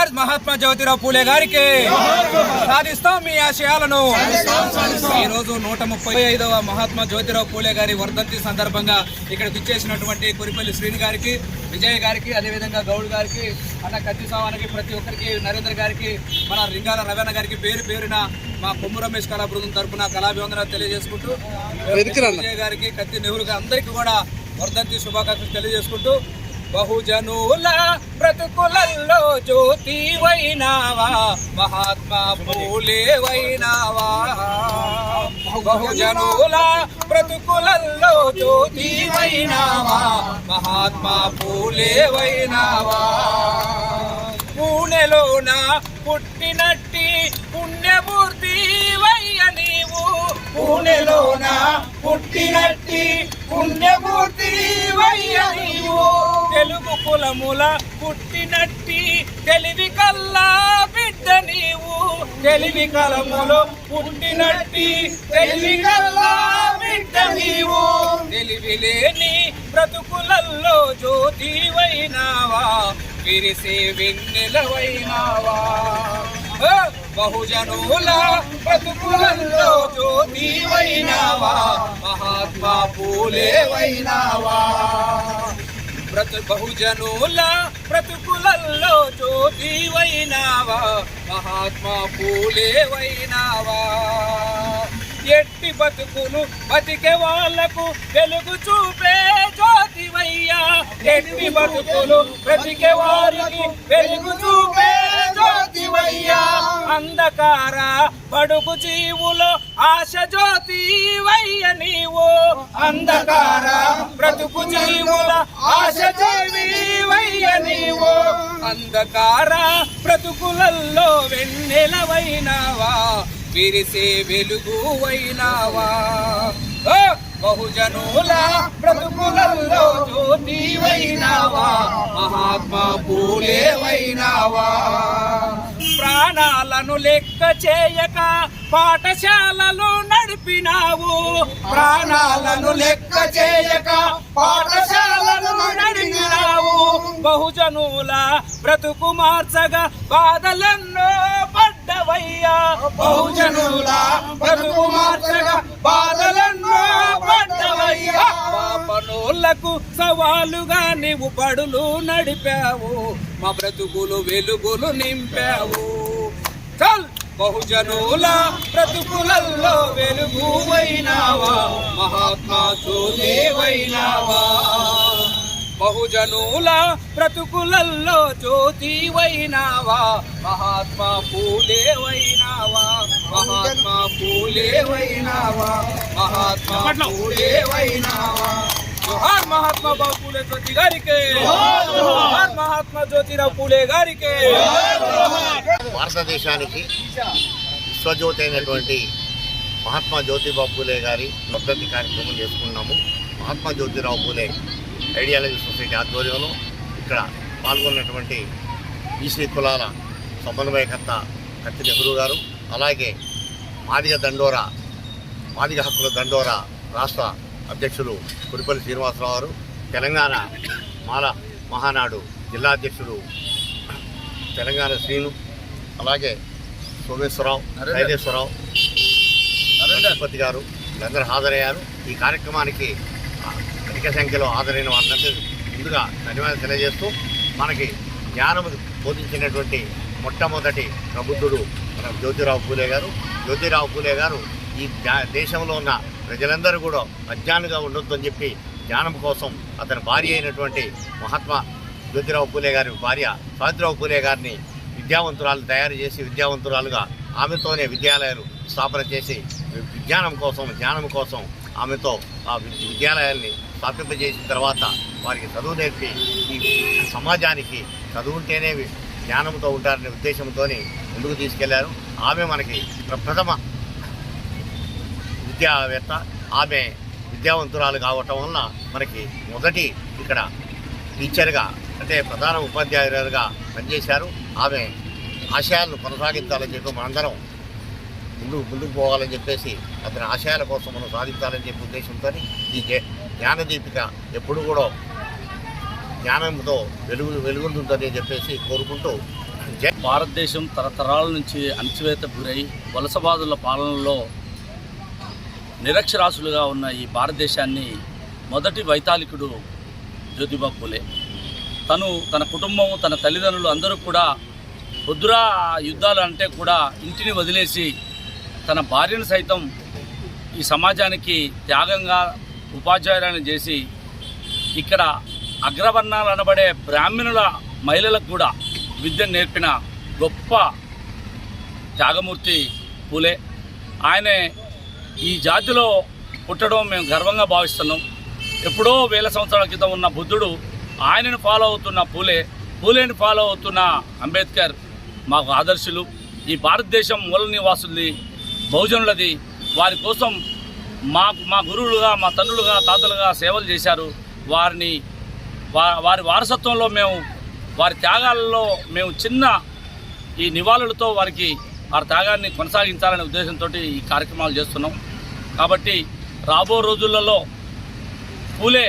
జోహార్ మహాత్మా జ్యోతిరావు పూలే గారికి సాధిస్తాం మీ ఆశయాలను. ఈ రోజు నూట ముప్పై ఐదవ మహాత్మా జ్యోతిరావు పూలే గారి వర్ధంతి సందర్భంగా ఇక్కడ విచ్చేసినటువంటి కురిపల్లి శ్రీని గారికి విజయ్ గారికి అదేవిధంగా గౌడ్ గారికి అన్న కత్తి సావానికి ప్రతి ఒక్కరికి నరేంద్ర గారికి మన రింగాల రవణ గారికి పేరు పేరున మా కొమ్ము రమేష్ కళా బృందం తరపున కళాభివందనాలు తెలియజేసుకుంటూ విజయ్ గారికి కత్తి నెహ్రూ గారు అందరికీ కూడా వర్ధంతి శుభాకాంక్షలు తెలియజేసుకుంటూ బహుజనుల బ్రతుకులల్లో జ్యోతి వైనావా మహాత్మా పూలే వైనావా. బహుజనుల బ్రతుకులల్లో జ్యోతి వైనావా మహాత్మా పూలే వైనావా. పూణెలోన పుట్టినట్టి పుణ్యమూర్తి వయ్య నీవు. పూణెలోన పుట్టినట్టి పుణ్యమూర్తి వయ్య నీవు. కులముల పుట్టినట్టి తెలివి కల్లా బిడ్డ నీవు. తెలివి కలములో పుట్టినట్టి తెలివి కల్లా బిడ్డ నీవు. తెలివి లేని బ్రతుకులల్లో జ్యోతి వైనావా విరిసే వెన్నెలవైనావా. బహుజనుల బ్రతుకులల్లో జ్యోతి వైనావా మహాత్మా పూలే వైనావా బహుజనుల బ్రతుకులల్లో జ్యోతి వైనావా మహాత్మా పూలే వైనావా ఎట్టి బతుకులు బతికే వాళ్ళకు వెలుగు చూపే జ్యోతివయ్యా. ఎట్టి బతుకులు బ్రతికే వారికి వెలుగు చూపే జ్యోతివయ్యా. అంధకార బడుగు జీవులో ఆశ జ్యోతి వయ్య నీవు. అంధకార బ్రతుకు జీవుల ఆశ నీవో నీవు. అంధకార బ్రతుకులల్లో వెన్నెలవైనావా విరిసే వెలుగు వైనావా బహుజనుల బ్రతుకులల్లో జ్యోతివైనావా మహాత్మా పూలేవైనావా. ప్రాణాలను లెక్క చేయక పాఠశాలలు నడిపినావు. ప్రాణాలను లెక్క చేయక పాఠశాలలు నడిపినావు. బహుజనుల బ్రతుకు మార్చగా బాధలన్నో పడ్డవయ్యా బహుజనుల బ్రతుకు మార్చగా బాధలెన్నో పడ్డవయ్యా. పాపనోళ్ళకు సవాలుగా నీవు బడులు నడిపావు. మా బ్రతుకులు వెలుగులు నింపావు. చల్. బహుజనుల బ్రతుకులల్లో వెలుగు వైనావా మహాత్మా జ్యోతివైనావా. బహుజనుల బ్రతుకులల్లో జ్యోతి వైనావా మహాత్మా పూలే వైనావా మహాత్మా పూలే వైనావా మహాత్మా పూలే వైనావా. జోహార్ మహాత్మా బాబు పూలే జ్యోతి గారికి. జోహార్ మహాత్మా జ్యోతిరావు పూలే గారికి. భారతదేశానికి విశ్వజ్యోతి అయినటువంటి మహాత్మా జ్యోతిబా పూలే గారి వర్ధంతి కార్యక్రమం చేసుకున్నాము. మహాత్మా జ్యోతిరావు పూలే ఐడియాలజీ సొసైటీ ఆధ్వర్యంలో ఇక్కడ పాల్గొన్నటువంటి బీసీ కులాల సమన్వయకర్త కత్తి నెహ్రూ గారు అలాగే మాదిగ దండోరా మాదిగ హక్కుల దండోరా రాష్ట్ర అధ్యక్షులు కురిపల్లి శ్రీనివాసరావు గారు తెలంగాణ మాల మహానాడు జిల్లా అధ్యక్షుడు తెలంగాణ శ్రీను అలాగే సోమేశ్వరరావు నరసింహపతి గారు వీళ్ళందరూ హాజరయ్యారు. ఈ కార్యక్రమానికి అధిక సంఖ్యలో హాజరైన వారందరికీ ముందుగా ధన్యవాదాలు తెలియజేస్తూ మనకి జ్ఞానము బోధించినటువంటి మొట్టమొదటి ప్రబుద్ధుడు మన జ్యోతిరావు పూలే గారు. జ్యోతిరావు పూలే గారు ఈ దేశంలో ఉన్న ప్రజలందరూ కూడా అజ్ఞానుగా ఉండొద్దు అని చెప్పి జ్ఞానం కోసం అతని భార్య అయినటువంటి మహాత్మా జ్యోతిరావు పూలే గారి భార్య సావిత్రిరావు పూలే గారిని విద్యావంతురాలు తయారు చేసి విద్యావంతురాలుగా ఆమెతోనే విద్యాలయాలు స్థాపన చేసి విజ్ఞానం కోసం జ్ఞానం కోసం ఆమెతో ఆ విద్యాలయాన్ని విద్యాలయాల్ని స్థాపింపజేసిన తర్వాత వారికి చదువు నేర్పి ఈ సమాజానికి చదువుంటేనే వి- జ్ఞానంతో ఉంటారనే ఉద్దేశంతో ముందుకు తీసుకెళ్ళారు. ఆమె మనకి ప్రప్రథమ విద్యావేత్త. ఆమె విద్యావంతురాలు కావటం వలన మనకి మొదటి ఇక్కడ టీచర్గా అంటే ప్రధాన ఉపాధ్యాయురాలుగా పనిచేశారు. ఆమె ఆశయాలను కొనసాగించాలని చెప్పి మనందరం ముందుకు ముందుకు పోవాలని చెప్పేసి అతని ఆశయాల కోసం మనం సాధించాలని చెప్పే ఉద్దేశంతో ఈ జ్ఞానదీపిక ఎప్పుడు కూడా జ్ఞానంతో వెలుగు వెలుగుంటుందని చెప్పేసి కోరుకుంటూ భారతదేశం తరతరాల నుంచి అణచివేత గురై వలసబాదుల పాలనలో నిరక్షరాస్యులుగా ఉన్న ఈ భారతదేశాన్ని మొదటి వైతాళికుడు జ్యోతిబా పూలే. తను తన కుటుంబం తన తల్లిదండ్రులు అందరూ కూడా పొద్దురా యుద్ధాలు అంటే కూడా ఇంటిని వదిలేసి తన భార్యను సైతం ఈ సమాజానికి త్యాగంగా ఉపాధ్యాయులను చేసి ఇక్కడ అగ్రవర్ణాలు అనబడే బ్రాహ్మణుల మహిళలకు కూడా విద్యను నేర్పిన గొప్ప త్యాగమూర్తి పూలే. ఆయనే ఈ జాతిలో పుట్టడం మేము గర్వంగా భావిస్తున్నాం. ఎప్పుడో వేల సంవత్సరాల క్రితం ఉన్న బుద్ధుడు ఆయనను ఫాలో అవుతున్న పూలే. పూలేని ఫాలో అవుతున్న అంబేద్కర్ మాకు ఆదర్శులు. ఈ భారతదేశం మూల నివాసుల్ని బహుజనులది వారి కోసం మాకు మా గురువులుగా మా తండ్రులుగా తాతలుగా సేవలు చేశారు. వారిని వారి వారసత్వంలో మేము వారి త్యాగాలలో మేము చిన్న ఈ నివాళులతో వారికి వారి త్యాగాన్ని కొనసాగించాలనే ఉద్దేశంతో ఈ కార్యక్రమాలు చేస్తున్నాం. కాబట్టి రాబో రోజులలో పూలే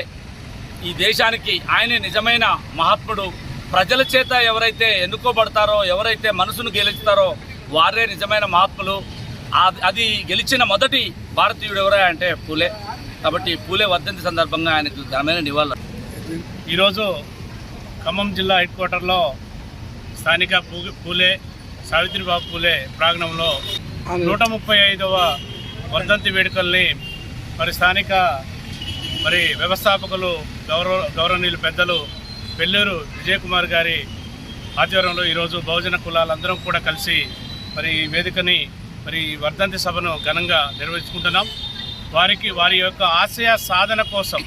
ఈ దేశానికి ఆయనే నిజమైన మహాత్ముడు. ప్రజల చేత ఎవరైతే ఎన్నుకోబడతారో ఎవరైతే మనసును గెలుస్తారో వారే నిజమైన మహాత్ములు. అది గెలిచిన మొదటి భారతీయుడు ఎవరా అంటే పూలే. కాబట్టి పూలే వర్ధంతి సందర్భంగా ఆయనకు ఘనమైన నివాళులు ఈరోజు ఖమ్మం జిల్లా హెడ్ క్వార్టర్లో స్థానిక పూ- పూలే సావిత్రిబాబు పూలే ప్రాంగణంలో నూట ముప్పై ఐదవ వర్ధంతి వేడుకల్ని మరి స్థానిక మరి వ్యవస్థాపకులు గౌరవ గౌరవనీయులు పెద్దలు పెళ్ళూరు విజయకుమార్ గారి ఆధ్వర్యంలో ఈరోజు బహుజన కులాలందరం కూడా కలిసి మరి ఈ వేదికని మరి ఈ వర్ధంతి సభను ఘనంగా నిర్వహించుకుంటున్నాం. వారికి వారి యొక్క ఆశయ సాధన కోసం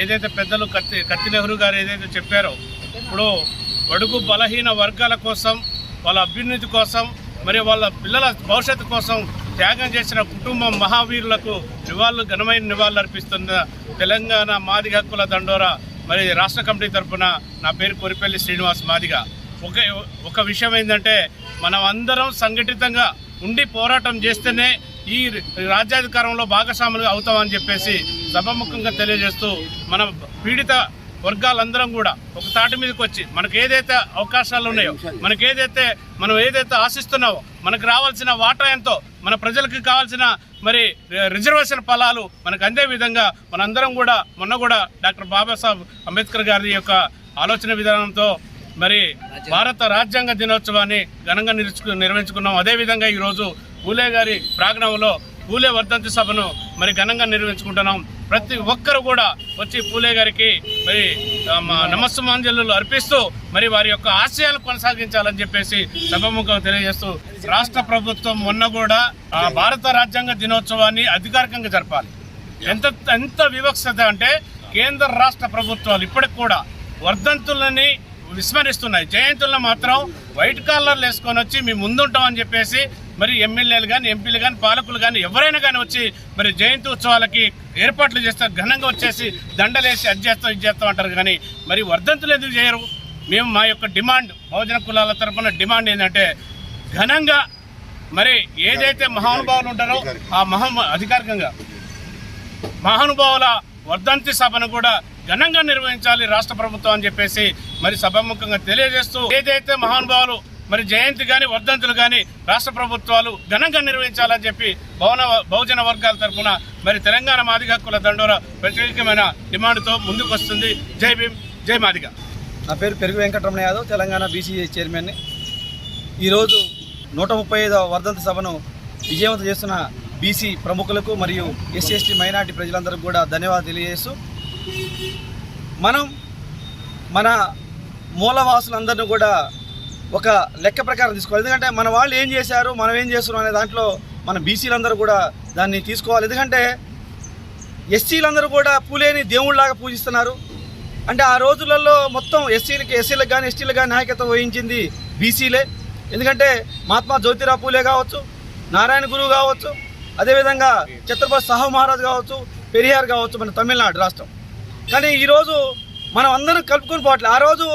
ఏదైతే పెద్దలు కత్తి కత్తి నెహ్రూ గారు ఏదైతే చెప్పారో ఇప్పుడు బడుగు బలహీన వర్గాల కోసం వాళ్ళ అభ్యున్నతి కోసం మరి వాళ్ళ పిల్లల భవిష్యత్తు కోసం త్యాగం చేసిన కుటుంబం మహావీరులకు నివాళులు ఘనమైన నివాళులు అర్పిస్తున్న తెలంగాణ మాదిగ హక్కుల దండోరా మరి రాష్ట్ర కమిటీ తరఫున నా పేరు కొరిపల్లి శ్రీనివాస్ మాదిగ. ఒక ఒక విషయం ఏంటంటే మనం అందరం సంఘటితంగా ఉండి పోరాటం చేస్తేనే ఈ రాజ్యాధికారంలో భాగస్వాములుగా అవుతామని చెప్పేసి సభముఖంగా తెలియజేస్తూ మన పీడిత వర్గాలందరం కూడా ఒక తాటి మీదకి వచ్చి మనకు ఏదైతే అవకాశాలు ఉన్నాయో మనకు ఏదైతే మనం ఏదైతే ఆశిస్తున్నావో మనకు రావాల్సిన వాటా ఎంతో మన ప్రజలకు కావాల్సిన మరి రిజర్వేషన్ ఫలాలు మనకు అందే విధంగా మనందరం కూడా మొన్న కూడా డాక్టర్ బాబాసాహెబ్ అంబేద్కర్ గారి యొక్క ఆలోచన విధానంతో మరి భారత రాజ్యాంగ దినోత్సవాన్ని ఘనంగా నిర్వహించుకున్నాం. అదేవిధంగా ఈరోజు పూలే గారి ప్రాంగణంలో పూలే వర్ధంతి సభను మరి ఘనంగా నిర్వహించుకుంటున్నాం. ప్రతి ఒక్కరు కూడా వచ్చి పూలే గారికి మరి నమస్సుమాంజలు అర్పిస్తూ మరి వారి యొక్క ఆశయాలు కొనసాగించాలని చెప్పేసి సభముఖం తెలియజేస్తూ రాష్ట్ర ప్రభుత్వం మొన్న కూడా భారత రాజ్యాంగ దినోత్సవాన్ని అధికారికంగా జరపాలి. ఎంత ఎంత వివక్షత అంటే కేంద్ర రాష్ట్ర ప్రభుత్వాలు ఇప్పటికి కూడా వర్ధంతులని విస్మరిస్తున్నాయి. జయంతుల్లో మాత్రం వైట్ కాలర్లు వేసుకొని వచ్చి మేము ముందుంటామని చెప్పేసి మరి ఎమ్మెల్యేలు కానీ ఎంపీలు కానీ పాలకులు కానీ ఎవరైనా కానీ వచ్చి మరి జయంతి ఉత్సవాలకి ఏర్పాట్లు చేస్తారు. ఘనంగా వచ్చేసి దండలేసి అది చేస్తాం ఇది చేస్తాం అంటారు. కానీ మరి వర్ధంతులు ఎందుకు చేయరు? మేము మా యొక్క డిమాండ్ బహుజన కులాల తరఫున డిమాండ్ ఏంటంటే ఘనంగా మరి ఏదైతే మహానుభావులు ఉంటారో ఆ మహా అధికారికంగా మహానుభావుల వర్ధంతి సభను కూడా ఘనంగా నిర్వహించాలి రాష్ట్ర ప్రభుత్వం అని చెప్పేసి మరి సభాముఖంగా తెలియజేస్తూ ఏదైతే మహానుభావులు మరి జయంతి కానీ వర్ధంతులు కానీ రాష్ట్ర ప్రభుత్వాలు ఘనంగా నిర్వహించాలని చెప్పి భవన బహుజన వర్గాల తరఫున మరి తెలంగాణ మాదిగ హక్కుల దండోర ప్రత్యేకమైన డిమాండ్తో ముందుకు వస్తుంది జై భీమ్ జై మాదిగ. నా పేరు పెరుగు వెంకటరమణ యాదవ్ తెలంగాణ బీసీ చైర్మన్ని. ఈరోజు నూట ముప్పై ఐదవ వర్ధంతి సభను విజయవంతం చేస్తున్న బీసీ ప్రముఖులకు మరియు ఎస్సీ ఎస్టీ మైనార్టీ ప్రజలందరికీ కూడా ధన్యవాదాలు తెలియజేస్తూ మనం మన మూలవాసులందరినీ కూడా ఒక లెక్క ప్రకారం తీసుకోవాలి. ఎందుకంటే మన వాళ్ళు ఏం చేశారు మనం ఏం చేస్తున్నాం అనే దాంట్లో మన బీసీలందరూ కూడా దాన్ని తీసుకోవాలి. ఎందుకంటే ఎస్సీలందరూ కూడా పూలేని దేవుళ్ళలాగా పూజిస్తున్నారు. అంటే ఆ రోజులలో మొత్తం ఎస్సీలకి ఎస్సీలకు కానీ ఎస్టీలకు కానీ నాయకత్వం వహించింది బీసీలే. ఎందుకంటే మహాత్మా జ్యోతిరావు పూలే కావచ్చు నారాయణ గురువు కావచ్చు అదేవిధంగా ఛత్రపతి సాహు మహారాజ్ కావచ్చు పెరియార్ కావచ్చు మన తమిళనాడు రాష్ట్రం. కానీ ఈరోజు మనం అందరం కలుపుకొని పోవట్లేదు ఆ రోజు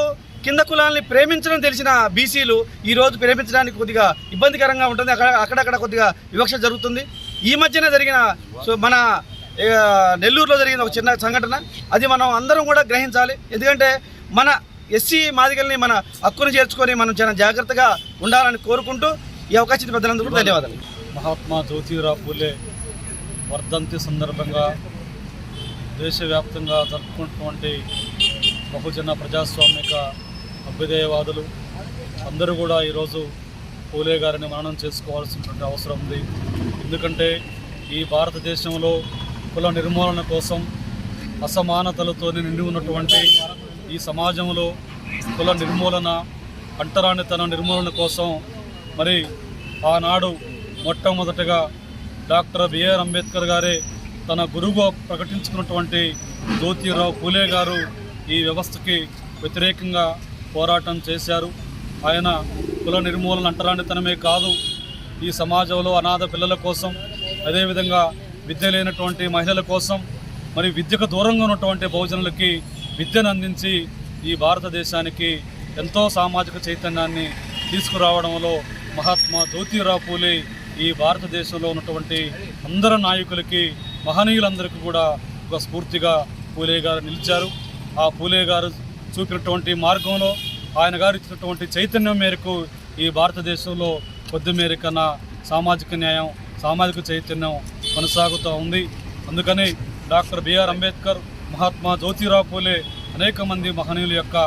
కింద కులాలని ప్రేమించడం తెలిసిన బీసీలు ఈరోజు ప్రేమించడానికి కొద్దిగా ఇబ్బందికరంగా ఉంటుంది. అక్కడ అక్కడక్కడ కొద్దిగా వివక్ష జరుగుతుంది. ఈ మధ్యన జరిగిన సో మన నెల్లూరులో జరిగిన ఒక చిన్న సంఘటన. అది మనం అందరం కూడా గ్రహించాలి. ఎందుకంటే మన ఎస్సీ మాదిగల్ని మన హక్కును చేర్చుకొని మనం చాలా జాగ్రత్తగా ఉండాలని కోరుకుంటూ ఈ అవకాశం పెద్దలందుకు ధన్యవాదాలు. మహాత్మా జ్యోతిరావు పూలే వర్ధంతి సందర్భంగా దేశవ్యాప్తంగా జరుపుకుంటున్నటువంటి బహుజన ప్రజాస్వామిక అభ్యుదయవాదులు అందరూ కూడా ఈరోజు పూలే గారిని మననం చేసుకోవాల్సినటువంటి అవసరం ఉంది. ఎందుకంటే ఈ భారతదేశంలో కుల నిర్మూలన కోసం అసమానతలతో నిండి ఉన్నటువంటి ఈ సమాజంలో కుల నిర్మూలన అంటరానితన నిర్మూలన కోసం మరి ఆనాడు మొట్టమొదటగా డాక్టర్ బిఆర్ అంబేద్కర్ గారే తన గురువుగా ప్రకటించుకున్నటువంటి జ్యోతిరావు పూలే గారు ఈ వ్యవస్థకి వ్యతిరేకంగా పోరాటం చేశారు. ఆయన కుల నిర్మూలన అంటరానితనమే కాదు ఈ సమాజంలో అనాథ పిల్లల కోసం అదేవిధంగా విద్య లేనటువంటి మహిళల కోసం మరి విద్యకు దూరంగా ఉన్నటువంటి బహుజనులకి విద్యను అందించి ఈ భారతదేశానికి ఎంతో సామాజిక చైతన్యాన్ని తీసుకురావడంలో మహాత్మా జ్యోతిరావు పూలే ఈ భారతదేశంలో ఉన్నటువంటి అందరు నాయకులకి మహనీయులందరికీ కూడా ఒక స్ఫూర్తిగా పూలే గారు నిలిచారు. ఆ పూలే గారు చూపినటువంటి మార్గంలో ఆయన గారు ఇచ్చినటువంటి చైతన్యం మేరకు ఈ భారతదేశంలో కొద్ది మేరకన్నా సామాజిక న్యాయం సామాజిక చైతన్యం కొనసాగుతూ ఉంది. అందుకని డాక్టర్ బిఆర్ అంబేద్కర్ మహాత్మా జ్యోతిరావు పూలే అనేక మంది మహనీయుల యొక్క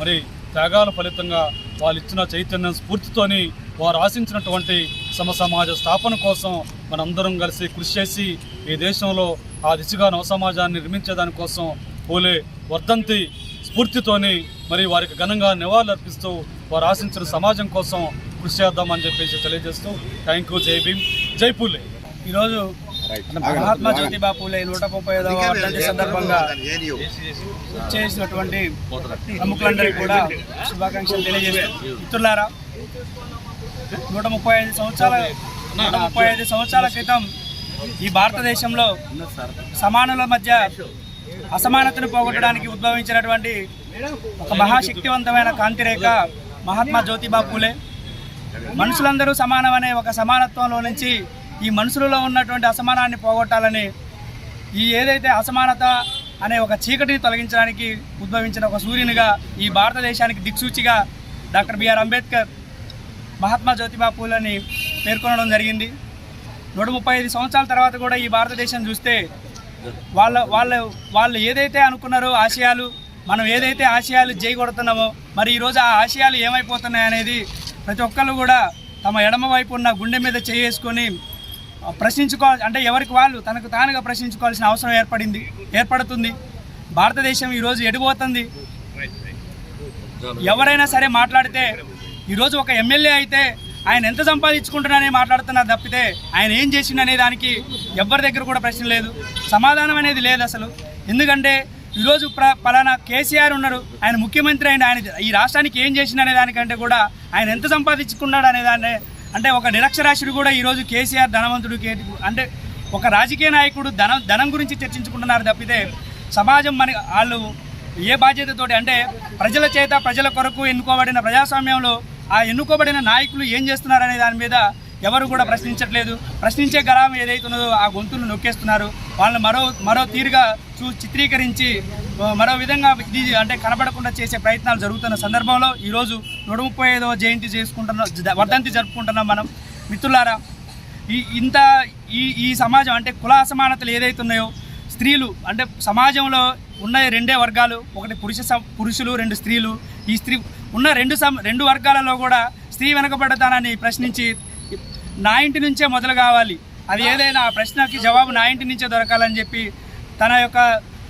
మరి త్యాగాల ఫలితంగా వాళ్ళు ఇచ్చిన చైతన్యం స్ఫూర్తితోని వారు ఆశించినటువంటి సమ సమాజ స్థాపన కోసం మనందరం కలిసి కృషి చేసి ఈ దేశంలో ఆ దిశగా నవ సమాజాన్ని నిర్మించేదాని కోసం పూలే వర్ధంతి స్ఫూర్తితోని మరి వారికి ఘనంగా నివాళులర్పిస్తూ వారు ఆశించిన సమాజం కోసం కృషి చేద్దామని చెప్పేసి తెలియజేస్తూ థ్యాంక్ యూ జై భీమ్ జై పూలే. ఈరోజు మహాత్మా జ్యోతిబా పూలే నూట ముప్పై ఐదవ వర్ధంతి సందర్భంగా చేసినటువంటి ప్రముఖులందరికీ కూడా శుభాకాంక్షలు తెలియజేస్తూ మిత్రులారా నూట ముప్పై ఐదు సంవత్సరాల నూట ముప్పై ఐదు సంవత్సరాల క్రితం ఈ భారతదేశంలో సమానుల మధ్య అసమానతను పోగొట్టడానికి ఉద్భవించినటువంటి ఒక మహాశక్తివంతమైన కాంతిరేఖ మహాత్మా జ్యోతిబా పూలే. మనుషులందరూ సమానమనే ఒక సమానత్వంలో నుంచి ఈ మనుషులలో ఉన్నటువంటి అసమానాన్ని పోగొట్టాలని ఈ ఏదైతే అసమానత అనే ఒక చీకటిని తొలగించడానికి ఉద్భవించిన ఒక సూర్యునిగా ఈ భారతదేశానికి దిక్సూచిగా డాక్టర్ బిఆర్ అంబేద్కర్ మహాత్మా జ్యోతిబా పూలని పేర్కొనడం జరిగింది. నూట ముప్పై ఐదు సంవత్సరాల తర్వాత కూడా ఈ భారతదేశం చూస్తే వాళ్ళ వాళ్ళ వాళ్ళు ఏదైతే అనుకున్నారో ఆశయాలు మనం ఏదైతే ఆశయాలు చేయగొడుతున్నామో మరి ఈరోజు ఆ ఆశయాలు ఏమైపోతున్నాయి అనేది ప్రతి ఒక్కళ్ళు కూడా తమ ఎడమ వైపు ఉన్న గుండె మీద చేసుకొని ప్రశ్నించుకోవాలి అంటే ఎవరికి వాళ్ళు తనకు తానుగా ప్రశ్నించుకోవాల్సిన అవసరం ఏర్పడింది ఏర్పడుతుంది. భారతదేశం ఈరోజు ఎడిపోతుంది. ఎవరైనా సరే మాట్లాడితే ఈరోజు ఒక ఎమ్మెల్యే అయితే ఆయన ఎంత సంపాదించుకుంటున్నానే మాట్లాడుతున్నారు తప్పితే ఆయన ఏం చేసిండు అనే దానికి ఎవరి దగ్గర కూడా ప్రశ్న లేదు. సమాధానం అనేది లేదు అసలు. ఎందుకంటే ఈరోజు ప్ర పలానా కేసీఆర్ ఉన్నారు. ఆయన ముఖ్యమంత్రి అయిన ఆయన ఈ రాష్ట్రానికి ఏం చేసిండు అనే దానికంటే కూడా ఆయన ఎంత సంపాదించుకున్నాడు అనే దాన్ని అంటే ఒక నిరక్షరాశుడు కూడా ఈరోజు కేసీఆర్ ధనవంతుడు కే అంటే ఒక రాజకీయ నాయకుడు ధనం ధనం గురించి చర్చించుకుంటున్నారు తప్పితే సమాజం మన వాళ్ళు ఏ బాధ్యతతోటి అంటే ప్రజల చేత ప్రజల కొరకు ఎన్నుకోబడిన ప్రజాస్వామ్యంలో ఆ ఎన్నుకోబడిన నాయకులు ఏం చేస్తున్నారనే దాని మీద ఎవరు కూడా ప్రశ్నించట్లేదు. ప్రశ్నించే గరాం ఏదైతున్నదో ఆ గొంతులు నొక్కేస్తున్నారు. వాళ్ళని మరో మరో తీరుగా చూ చిత్రీకరించి మరో విధంగా ఇది అంటే కనబడకుండా చేసే ప్రయత్నాలు జరుగుతున్న సందర్భంలో ఈరోజు నూట ముప్పై ఐదవ జయంతి చేసుకుంటున్న జ- వర్ధంతి జరుపుకుంటున్నాం మనం. మిత్రులారా ఈ ఇంత ఈ ఈ సమాజం అంటే కుల అసమానతలు ఏదైతే ఉన్నాయో స్త్రీలు అంటే సమాజంలో ఉన్న రెండే వర్గాలు. ఒకటి పురుష సం- పురుషులు రెండు స్త్రీలు. ఈ స్త్రీ ఉన్న రెండు సం రెండు వర్గాలలో కూడా స్త్రీ వెనకబడతానని ప్రశ్నించి నా ఇంటి నుంచే మొదలు కావాలి. అది ఏదైనా ఆ ప్రశ్నకి జవాబు నా ఇంటి నుంచే దొరకాలని చెప్పి తన యొక్క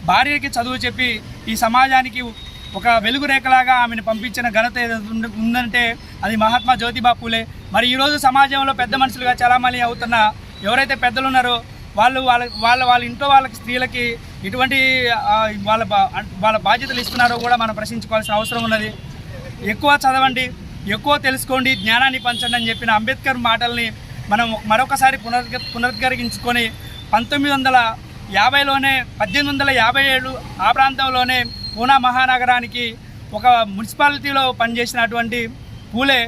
భార్యకి చదువు చెప్పి ఈ సమాజానికి ఒక వెలుగు రేఖలాగా ఆమెను పంపించిన ఘనత ఉందంటే అది మహాత్మా జ్యోతిబా పూలే. మరి ఈరోజు సమాజంలో పెద్ద మనుషులుగా చలామణి అవుతున్న ఎవరైతే పెద్దలు ఉన్నారో వాళ్ళు వాళ్ళ వాళ్ళ వాళ్ళ ఇంట్లో వాళ్ళకి స్త్రీలకి ఎటువంటి వాళ్ళ బా- వాళ్ళ బాధ్యతలు ఇస్తున్నారో కూడా మనం ప్రశ్నించుకోవాల్సిన అవసరం ఉన్నది. ఎక్కువ చదవండి ఎక్కువ తెలుసుకోండి జ్ఞానాన్ని పంచండి అని చెప్పిన అంబేద్కర్ మాటల్ని మనం మరొకసారి పునర్గ పునరుద్ధరించుకొని పంతొమ్మిది వందల యాభైలోనే పద్దెనిమిది వందల యాభై ఏడు ఆ ప్రాంతంలోనే పూనా మహానగరానికి ఒక మున్సిపాలిటీలో పనిచేసినటువంటి పూలే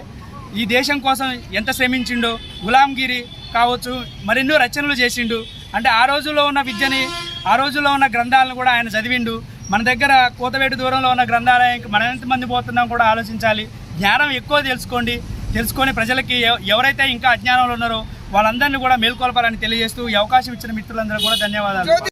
ఈ దేశం కోసం ఎంత శ్రమించిండో గులాంగిరి కావచ్చు మరెన్నో రచనలు చేసిండు. అంటే ఆ రోజుల్లో ఉన్న విద్యని ఆ రోజుల్లో ఉన్న గ్రంథాలను కూడా ఆయన చదివిండు. మన దగ్గర కోతవేటు దూరంలో ఉన్న గ్రంథాలయానికి మనం ఎంతమంది పోతున్నాం కూడా ఆలోచించాలి. జ్ఞానం ఎక్కువ తెలుసుకోండి. తెలుసుకొని ప్రజలకి ఎవరైతే ఇంకా అజ్ఞానంలో ఉన్నారో వాళ్ళందరినీ కూడా మేల్కొల్పాలని తెలియజేస్తూ ఈ అవకాశం ఇచ్చిన మిత్రులందరూ కూడా ధన్యవాదాలు.